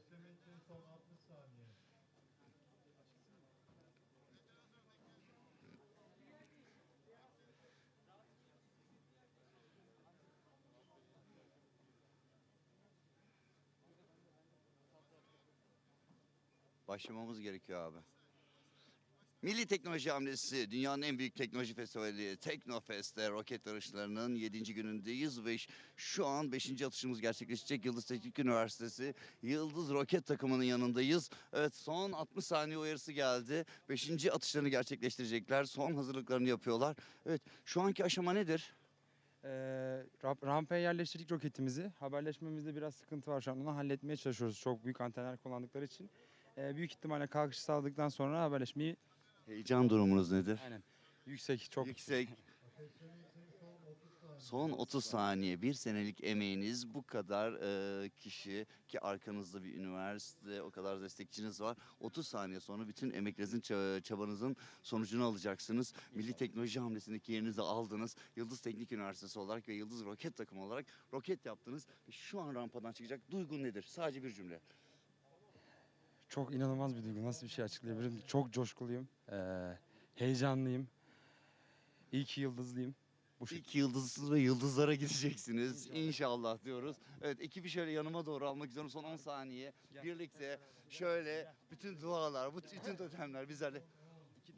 Haberleştirme için son 60 saniye. Başlamamız gerekiyor abi. Milli Teknoloji Hamlesi dünyanın en büyük teknoloji festivali Teknofest'te roket yarışlarının 7. günündeyiz ve şu an 5. atışımız gerçekleşecek Yıldız Teknik Üniversitesi Yıldız Roket takımının yanındayız. Evet son 60 saniye uyarısı geldi. 5. atışlarını gerçekleştirecekler. Son hazırlıklarını yapıyorlar. Evet şu anki aşama nedir? Ee, ramp- rampaya yerleştirdik roketimizi. Haberleşmemizde biraz sıkıntı var şu an. Onu halletmeye çalışıyoruz çok büyük antenler kullandıkları için. Ee, büyük ihtimalle kalkış sağladıktan sonra haberleşmeyi Heyecan durumunuz nedir? aynen yüksek çok Yüksek. Son 30 saniye. Son 30 saniye, bir senelik emeğiniz bu kadar e, kişi ki arkanızda bir üniversite, o kadar destekçiniz var. 30 saniye sonra bütün emeklerinizin, ça- çabanızın sonucunu alacaksınız. Milli Teknoloji Hamlesi'ndeki yerinizi aldınız. Yıldız Teknik Üniversitesi olarak ve Yıldız Roket takımı olarak roket yaptınız. Şu an rampadan çıkacak duygun nedir? Sadece bir cümle. Çok inanılmaz bir duygu. Nasıl bir şey açıklayabilirim? Çok coşkuluyum. Ee, heyecanlıyım. İyi ki yıldızlıyım. Bu şey. İlk yıldızsız ve yıldızlara gideceksiniz. İnşallah diyoruz. Evet ekibi şöyle yanıma doğru almak istiyorum. Son 10 saniye. Birlikte şöyle bütün dualar, bütün totemler bizlerle.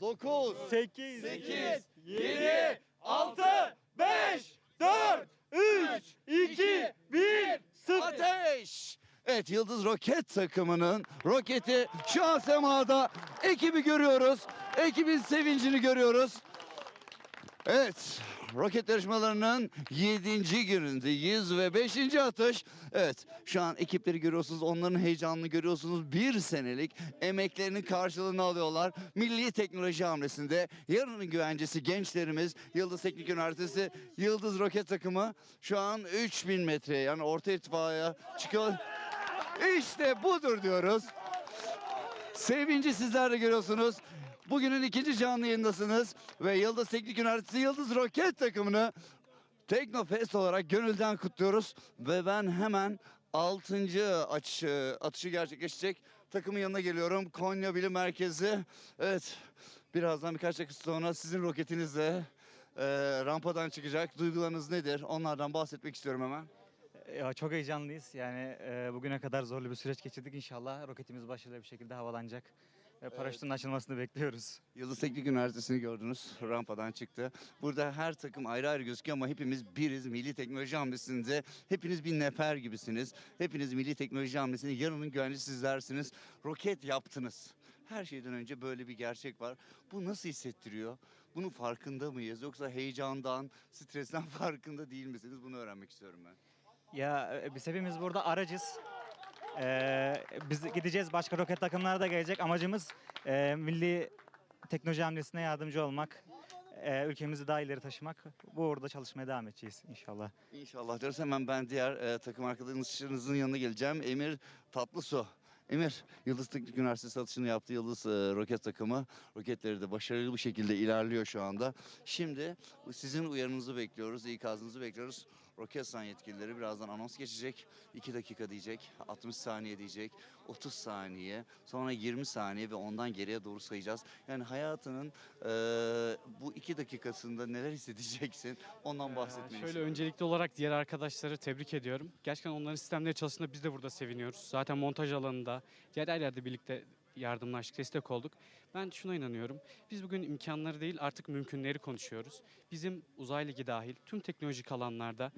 9, 8, 8, 7, 6, 5, 4, 3, 2, 1, 0. ateş! Evet Yıldız Roket takımının roketi şu an semada. Ekibi görüyoruz. Ekibin sevincini görüyoruz. Evet, roket yarışmalarının 7. günündeyiz ve 5. atış. Evet, şu an ekipleri görüyorsunuz, onların heyecanını görüyorsunuz. Bir senelik emeklerinin karşılığını alıyorlar. Milli Teknoloji Hamlesi'nde yarının güvencesi gençlerimiz Yıldız Teknik Üniversitesi Yıldız Roket takımı şu an 3000 metreye yani orta irtifaya çıkıyor. İşte budur diyoruz. Sevinci sizler de görüyorsunuz. Bugünün ikinci canlı yayındasınız ve Yıldız Teknik Üniversitesi Yıldız Roket takımını Teknofest olarak gönülden kutluyoruz ve ben hemen 6. atışı, atışı gerçekleşecek takımın yanına geliyorum. Konya Bilim Merkezi. Evet birazdan birkaç dakika sonra sizin roketinizle e, rampadan çıkacak. Duygularınız nedir? Onlardan bahsetmek istiyorum hemen. Ya çok heyecanlıyız. Yani e, bugüne kadar zorlu bir süreç geçirdik. İnşallah roketimiz başarılı bir şekilde havalanacak. Ve paraşütün açılmasını bekliyoruz. Yıldız Teknik Üniversitesi'ni gördünüz. Rampadan çıktı. Burada her takım ayrı ayrı gözüküyor ama hepimiz biriz. Milli Teknoloji Hamlesi'nde hepiniz bir nefer gibisiniz. Hepiniz Milli Teknoloji Hamlesi'nin yarının güvencisi sizlersiniz. Roket yaptınız. Her şeyden önce böyle bir gerçek var. Bu nasıl hissettiriyor? Bunun farkında mıyız? Yoksa heyecandan, stresten farkında değil misiniz? Bunu öğrenmek istiyorum ben. Ya e, biz hepimiz burada aracız. E, biz gideceğiz. Başka roket takımları da gelecek. Amacımız e, milli teknoloji hamlesine yardımcı olmak. E, ülkemizi daha ileri taşımak. Bu orada çalışmaya devam edeceğiz inşallah. İnşallah diyoruz. Hemen ben diğer e, takım arkadaşınızın yanına geleceğim. Emir Tatlısu. Emir, Yıldız Teknik Üniversitesi atışını yaptı Yıldız e, roket takımı. Roketleri de başarılı bir şekilde ilerliyor şu anda. Şimdi sizin uyarınızı bekliyoruz, ikazınızı bekliyoruz. Roketsan yetkilileri birazdan anons geçecek. 2 dakika diyecek, 60 saniye diyecek, 30 saniye, sonra 20 saniye ve ondan geriye doğru sayacağız. Yani hayatının e, bu 2 dakikasında neler hissedeceksin ondan bahsetmeni Şöyle istiyorum. öncelikli olarak diğer arkadaşları tebrik ediyorum. Gerçekten onların sistemleri çalıştığında biz de burada seviniyoruz. Zaten montaj alanında, diğer her yerde birlikte yardımlaştık, destek olduk. Ben şuna inanıyorum. Biz bugün imkanları değil artık mümkünleri konuşuyoruz. Bizim uzay ligi dahil tüm teknolojik alanlarda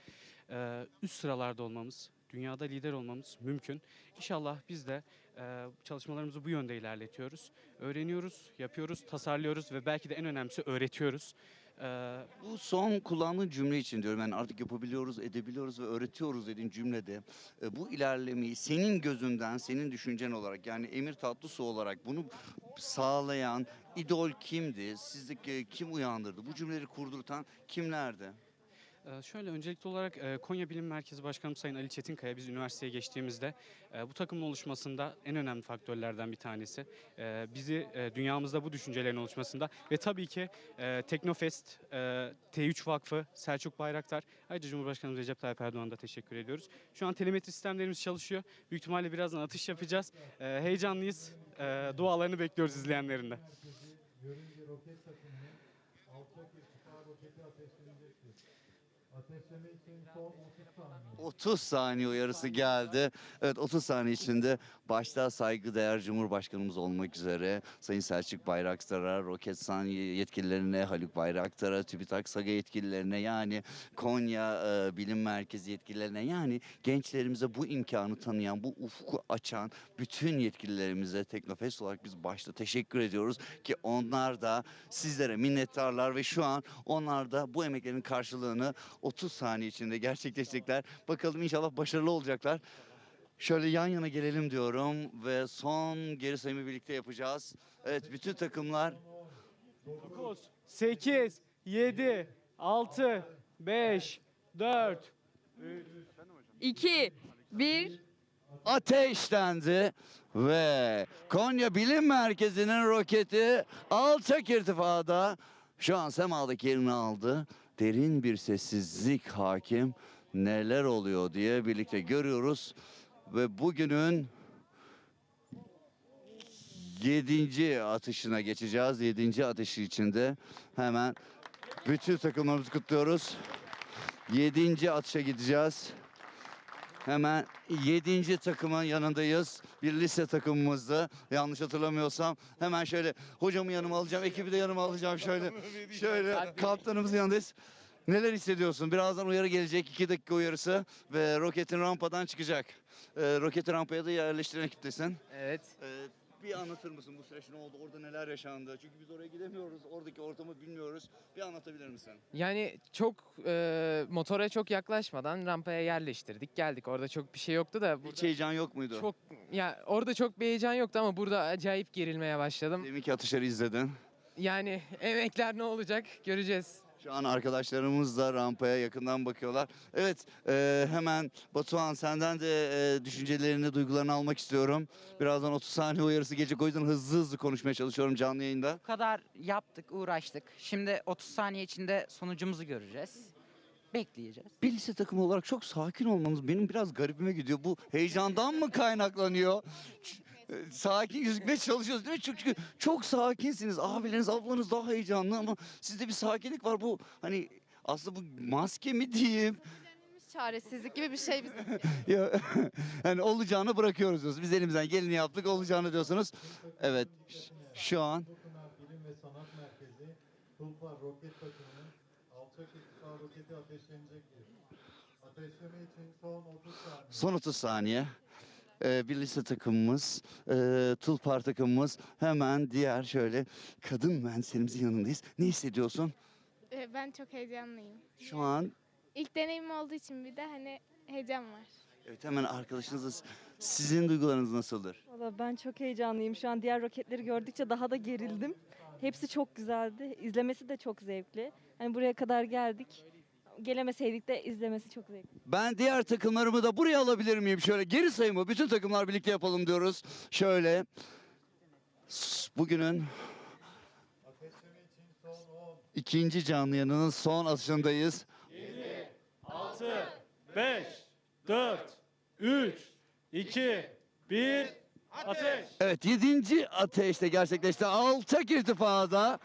e, üst sıralarda olmamız, dünyada lider olmamız mümkün. İnşallah biz de e, çalışmalarımızı bu yönde ilerletiyoruz. Öğreniyoruz, yapıyoruz, tasarlıyoruz ve belki de en önemlisi öğretiyoruz. E, Bu son kullandığın cümle için diyorum yani artık yapabiliyoruz, edebiliyoruz ve öğretiyoruz dediğin cümlede e, bu ilerlemeyi senin gözünden, senin düşüncen olarak yani Emir Tatlısu olarak bunu sağlayan idol kimdi? Sizdeki kim uyandırdı? Bu cümleleri kurdurtan kimlerdi? Ee, Şöyle öncelikli olarak e, Konya Bilim Merkezi Başkanım Sayın Ali Çetinkaya biz üniversiteye geçtiğimizde e, bu takımın oluşmasında en önemli faktörlerden bir tanesi. E, Bizi dünyamızda bu düşüncelerin oluşmasında ve tabii ki Teknofest, e, T3 Vakfı, Selçuk Bayraktar, ayrıca Cumhurbaşkanımız Recep Tayyip Erdoğan'a da teşekkür ediyoruz. Şu an telemetri sistemlerimiz çalışıyor. Büyük ihtimalle birazdan atış yapacağız. Heyecanlıyız. Dualarını bekliyoruz izleyenlerin de. Görünce roket takımının alçak irtifa roketi ateşlenecektir. Ateşleme için son 30 saniye. 30 saniye uyarısı geldi. Evet 30 saniye içinde başta saygıdeğer Cumhurbaşkanımız olmak üzere Sayın Selçuk Bayraktar'a, Roketsan yetkililerine, Haluk Bayraktar'a, TÜBİTAK SAGA yetkililerine yani Konya e, Bilim Merkezi yetkililerine yani gençlerimize bu imkanı tanıyan, bu ufku açan bütün yetkililerimize Teknofest olarak biz başta teşekkür ediyoruz ki onlar da sizlere minnettarlar ve şu an onlar da bu emeklerin karşılığını 30 saniye içinde gerçekleşecekler. Bakalım inşallah başarılı olacaklar. Şöyle yan yana gelelim diyorum ve son geri sayımı birlikte yapacağız. Evet bütün takımlar 9, 8, 7, 6, 5, 4, 2, 1. ateşlendi ve Konya Bilim Merkezi'nin roketi alçak irtifada şu an semadaki yerini aldı. Derin bir sessizlik hakim. Neler oluyor diye birlikte görüyoruz ve bugünün yedinci atışına geçeceğiz. Yedinci atışı içinde hemen bütün takımlarımızı kutluyoruz. Yedinci atışa gideceğiz. Hemen 7. takımın yanındayız. Bir lise takımımızdı. Yanlış hatırlamıyorsam. Hemen şöyle hocamı yanıma alacağım. Ekibi de yanıma alacağım şöyle. Şöyle kaptanımızın yanındayız. Neler hissediyorsun? Birazdan uyarı gelecek. 2 dakika uyarısı. Ve roketin rampadan çıkacak. Ee, roketi rampaya da yerleştiren ekiptesin. Evet. Ee, bir anlatır mısın bu süreç ne oldu? Orada neler yaşandı? Çünkü biz oraya gidemiyoruz. Oradaki ortamı bilmiyoruz. Bir anlatabilir misin? Yani çok e, motora çok yaklaşmadan rampaya yerleştirdik. Geldik. Orada çok bir şey yoktu da Hiç burada heyecan yok muydu? çok ya orada çok bir heyecan yoktu ama burada acayip gerilmeye başladım. Deminki atışları izledin. Yani emekler ne olacak göreceğiz. Şu an arkadaşlarımız da rampaya yakından bakıyorlar. Evet, e, hemen Batuhan senden de e, düşüncelerini, duygularını almak istiyorum. Birazdan 30 saniye uyarısı gelecek. O yüzden hızlı hızlı konuşmaya çalışıyorum canlı yayında. Bu kadar yaptık, uğraştık. Şimdi 30 saniye içinde sonucumuzu göreceğiz. Bekleyeceğiz. Bir lise takımı olarak çok sakin olmanız benim biraz garibime gidiyor. Bu heyecandan mı kaynaklanıyor? Ç- Sakin gözükmeye çalışıyoruz değil mi? Çünkü çok sakinsiniz. Abileriniz, ablanız daha heyecanlı ama sizde bir sakinlik var. Bu hani aslında bu maske mi diyeyim? Çaresizlik gibi bir şey bizim. Ya, yani olacağını bırakıyoruz diyorsunuz. Biz elimizden geleni yaptık olacağını diyorsunuz. Evet şu an Bilim ve Sanat Merkezi Tulpa roket takımının alçak irtifa roketi ateşlenecektir. Ateşleme için son 30 saniye. son 30 saniye. Ee, bir lise takımımız, e, Tulpar takımımız hemen diğer şöyle kadın mühendislerimizin yanındayız. Ne hissediyorsun? Ee, Ben çok heyecanlıyım. Şu an İlk deneyimim olduğu için bir de hani heyecan var. evet hemen arkadaşınız sizin duygularınız nasıldır? Valla ben çok heyecanlıyım. Şu an diğer roketleri gördükçe daha da gerildim. Hepsi çok güzeldi. İzlemesi de çok zevkli. Hani buraya kadar geldik. Gelemeseydik de izlemesi çok zevkli. Ben diğer takımlarımı da buraya alabilir miyim? Şöyle geri sayımı bütün takımlar birlikte yapalım diyoruz. Şöyle bugünün Ateşleme için son 10, ikinci canlı yanının son atışındayız. 5, 4, 3, 2, 1, ateş! Evet yedinci ateşte gerçekleşti. Alçak irtifada.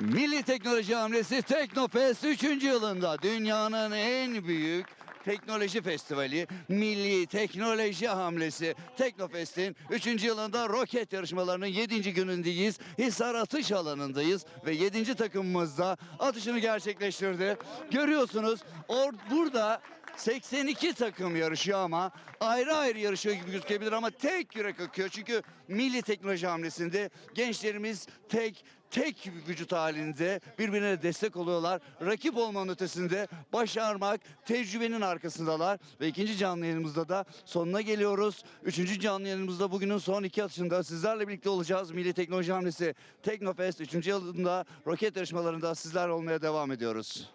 Milli Teknoloji Hamlesi Teknofest 3. yılında dünyanın en büyük teknoloji festivali Milli Teknoloji Hamlesi Teknofest'in 3. yılında roket yarışmalarının 7. günündeyiz. Hisar atış alanındayız ve 7. takımımız da atışını gerçekleştirdi. Görüyorsunuz or burada 82 takım yarışıyor ama ayrı ayrı yarışıyor gibi gözükebilir ama tek yürek akıyor. Çünkü milli teknoloji hamlesinde gençlerimiz tek tek vücut halinde birbirine destek oluyorlar. Rakip olmanın ötesinde başarmak, tecrübenin arkasındalar. Ve ikinci canlı yayınımızda da sonuna geliyoruz. Üçüncü canlı yayınımızda bugünün son iki atışında sizlerle birlikte olacağız. Milli Teknoloji Hamlesi Teknofest 3. yılında roket yarışmalarında sizler olmaya devam ediyoruz.